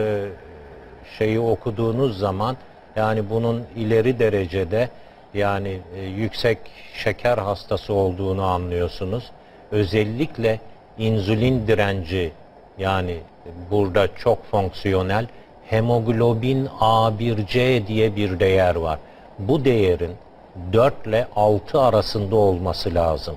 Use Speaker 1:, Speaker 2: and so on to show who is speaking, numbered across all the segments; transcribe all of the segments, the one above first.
Speaker 1: e, şeyi okuduğunuz zaman yani bunun ileri derecede yani e, yüksek şeker hastası olduğunu anlıyorsunuz. Özellikle insülin direnci yani burada çok fonksiyonel hemoglobin A1C diye bir değer var. Bu değerin 4 ile 6 arasında olması lazım.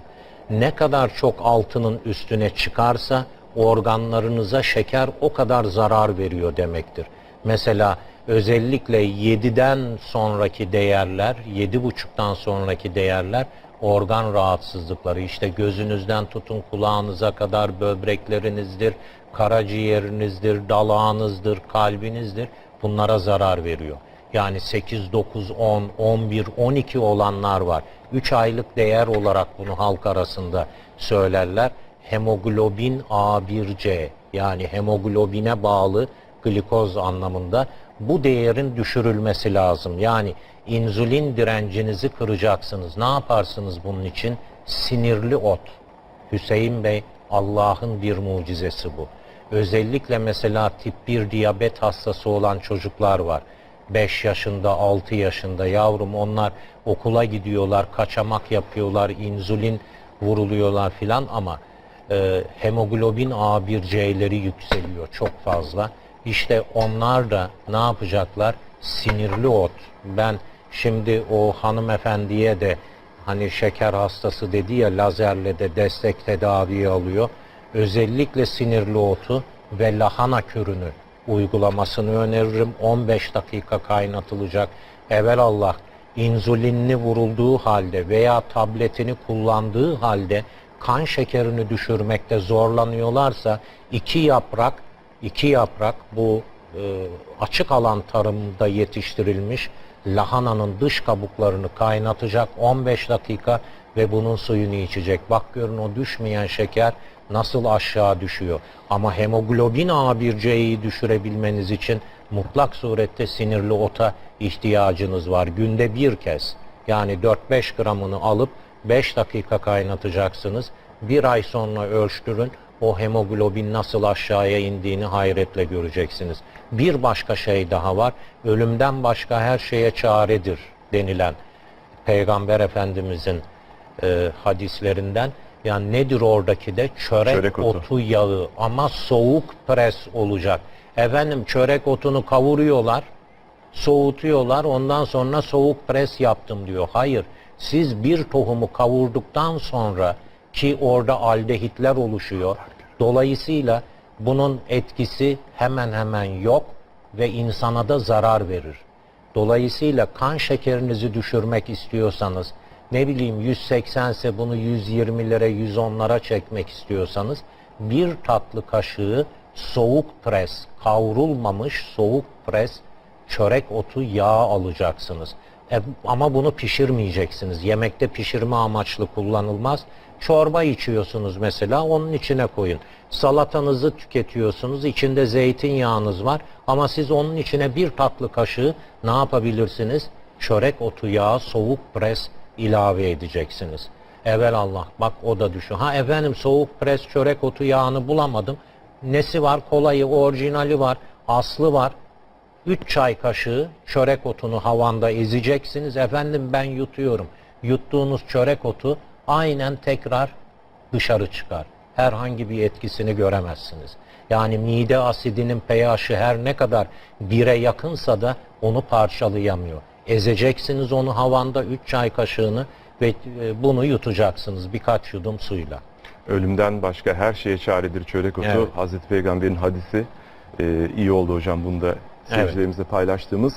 Speaker 1: Ne kadar çok altının üstüne çıkarsa organlarınıza şeker o kadar zarar veriyor demektir. Mesela özellikle 7'den sonraki değerler, 7,5'tan sonraki değerler organ rahatsızlıkları işte gözünüzden tutun kulağınıza kadar böbreklerinizdir, karaciğerinizdir, dalağınızdır, kalbinizdir bunlara zarar veriyor. Yani 8, 9, 10, 11, 12 olanlar var. 3 aylık değer olarak bunu halk arasında söylerler. Hemoglobin A1C yani hemoglobine bağlı glikoz anlamında bu değerin düşürülmesi lazım. Yani insülin direncinizi kıracaksınız. Ne yaparsınız bunun için? Sinirli ot. Hüseyin Bey Allah'ın bir mucizesi bu. Özellikle mesela tip 1 diyabet hastası olan çocuklar var. 5 yaşında, 6 yaşında yavrum onlar okula gidiyorlar, kaçamak yapıyorlar, insülin vuruluyorlar filan ama e, hemoglobin A1C'leri yükseliyor çok fazla. İşte onlar da ne yapacaklar? Sinirli ot. Ben şimdi o hanımefendiye de hani şeker hastası dedi ya lazerle de destek tedavi alıyor. Özellikle sinirli otu ve lahana kürünü uygulamasını öneririm. 15 dakika kaynatılacak. Evelallah insülinli vurulduğu halde veya tabletini kullandığı halde kan şekerini düşürmekte zorlanıyorlarsa iki yaprak iki yaprak bu e, açık alan tarımda yetiştirilmiş lahananın dış kabuklarını kaynatacak 15 dakika ve bunun suyunu içecek. Bak görün o düşmeyen şeker nasıl aşağı düşüyor. Ama hemoglobin A1C'yi düşürebilmeniz için mutlak surette sinirli ota ihtiyacınız var. Günde bir kez yani 4-5 gramını alıp 5 dakika kaynatacaksınız. Bir ay sonra ölçtürün o hemoglobin nasıl aşağıya indiğini hayretle göreceksiniz. Bir başka şey daha var. Ölümden başka her şeye çaredir denilen Peygamber Efendimizin e, hadislerinden. Yani nedir oradaki de çörek,
Speaker 2: Çörek otu.
Speaker 1: otu yağı ama soğuk pres olacak. Efendim çörek otunu kavuruyorlar, soğutuyorlar ondan sonra soğuk pres yaptım diyor. Hayır siz bir tohumu kavurduktan sonra ki orada aldehitler oluşuyor. Dolayısıyla bunun etkisi hemen hemen yok ve insana da zarar verir. Dolayısıyla kan şekerinizi düşürmek istiyorsanız ne bileyim 180 ise bunu 120'lere 110'lara çekmek istiyorsanız bir tatlı kaşığı soğuk pres kavrulmamış soğuk pres çörek otu yağ alacaksınız. E, ama bunu pişirmeyeceksiniz. Yemekte pişirme amaçlı kullanılmaz. Çorba içiyorsunuz mesela onun içine koyun. Salatanızı tüketiyorsunuz. içinde zeytinyağınız var. Ama siz onun içine bir tatlı kaşığı ne yapabilirsiniz? Çörek otu yağı soğuk pres ilave edeceksiniz. Evel Allah bak o da düşün. Ha efendim soğuk pres çörek otu yağını bulamadım. Nesi var? Kolayı, orijinali var, aslı var. 3 çay kaşığı çörek otunu havanda ezeceksiniz. Efendim ben yutuyorum. Yuttuğunuz çörek otu aynen tekrar dışarı çıkar. Herhangi bir etkisini göremezsiniz. Yani mide asidinin pH'i her ne kadar bire yakınsa da onu parçalayamıyor. Ezeceksiniz onu havanda 3 çay kaşığını ve e, bunu yutacaksınız birkaç yudum suyla.
Speaker 2: Ölümden başka her şeye çaredir çörek otu.
Speaker 1: Evet.
Speaker 2: Hazreti Peygamber'in hadisi. Ee, iyi oldu hocam bunu da seyircilerimizle paylaştığımız.